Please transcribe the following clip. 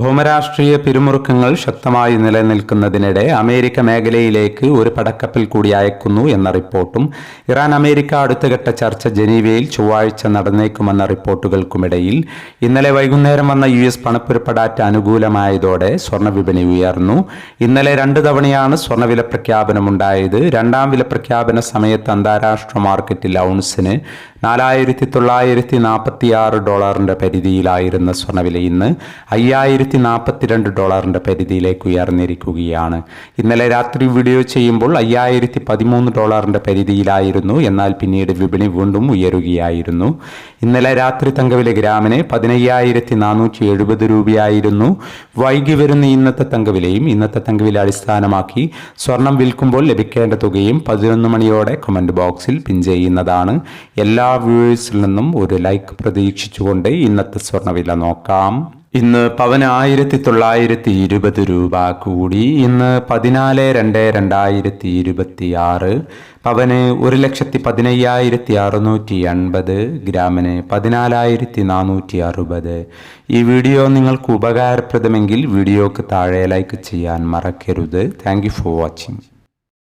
ഭൗമരാഷ്ട്രീയ പിരിമുറുക്കങ്ങൾ ശക്തമായി നിലനിൽക്കുന്നതിനിടെ അമേരിക്ക മേഖലയിലേക്ക് ഒരു പടക്കപ്പൽ കൂടി അയക്കുന്നു എന്ന റിപ്പോർട്ടും ഇറാൻ അമേരിക്ക അടുത്തഘട്ട ചർച്ച ജനീവയിൽ ചൊവ്വാഴ്ച നടന്നേക്കുമെന്ന റിപ്പോർട്ടുകൾക്കുമിടയിൽ ഇന്നലെ വൈകുന്നേരം വന്ന യു എസ് ഡാറ്റ അനുകൂലമായതോടെ സ്വർണവിപണി ഉയർന്നു. ഇന്നലെ രണ്ട് തവണയാണ് സ്വർണവില പ്രഖ്യാപനമുണ്ടായത്. രണ്ടാം വില പ്രഖ്യാപന സമയത്ത് അന്താരാഷ്ട്ര മാർക്കറ്റിൽ ഔൺസിന് നാലായിരത്തി തൊള്ളായിരത്തി നാൽപ്പത്തിയാറ് ഡോളറിന്റെ പരിധിയിലായിരുന്ന സ്വർണവില ഇന്ന് അയ്യായിരത്തി നാൽപ്പത്തിരണ്ട് ഡോളറിന്റെ പരിധിയിലേക്ക് ഉയർന്നിരിക്കുകയാണ്. ഇന്നലെ രാത്രി വീഡിയോ ചെയ്യുമ്പോൾ അയ്യായിരത്തി പതിമൂന്ന് ഡോളറിന്റെ പരിധിയിലായിരുന്നു. എന്നാൽ പിന്നീട് വിപണി വീണ്ടും ഉയരുകയായിരുന്നു. ഇന്നലെ രാത്രി തങ്കവില ഗ്രാമിന് പതിനയ്യായിരത്തി നാനൂറ്റി എഴുപത് രൂപയായിരുന്നു. വൈകി വരുന്ന ഇന്നത്തെ തങ്കവിലയും ഇന്നത്തെ തങ്കവില അടിസ്ഥാനമാക്കി സ്വർണം വിൽക്കുമ്പോൾ ലഭിക്കേണ്ട തുകയും പതിനൊന്ന് മണിയോടെ കമന്റ് ബോക്സിൽ പിൻ ചെയ്യുന്നതാണ്. എല്ലാ വ്യൂവേഴ്സിൽ നിന്നും ഒരു ലൈക്ക് പ്രതീക്ഷിച്ചുകൊണ്ട് ഇന്നത്തെ സ്വർണവില നോക്കാം. ഇന്ന് പവന് തൊള്ളായിരത്തി ഇരുപത് രൂപ കൂടി. ഇന്ന് പതിനാല് രണ്ട് രണ്ടായിരത്തി ഇരുപത്തി ആറ് പവന് ഒരു ലക്ഷത്തി പതിനയ്യായിരത്തി അറുന്നൂറ്റി എൺപത് ഗ്രാമിന് പതിനാലായിരത്തി നാനൂറ്റി അറുപത് ഈ വീഡിയോ നിങ്ങൾക്ക് ഉപകാരപ്രദമെങ്കിൽ വീഡിയോക്ക് താഴെ ലൈക്ക് ചെയ്യാൻ മറക്കരുത്. Thank for watching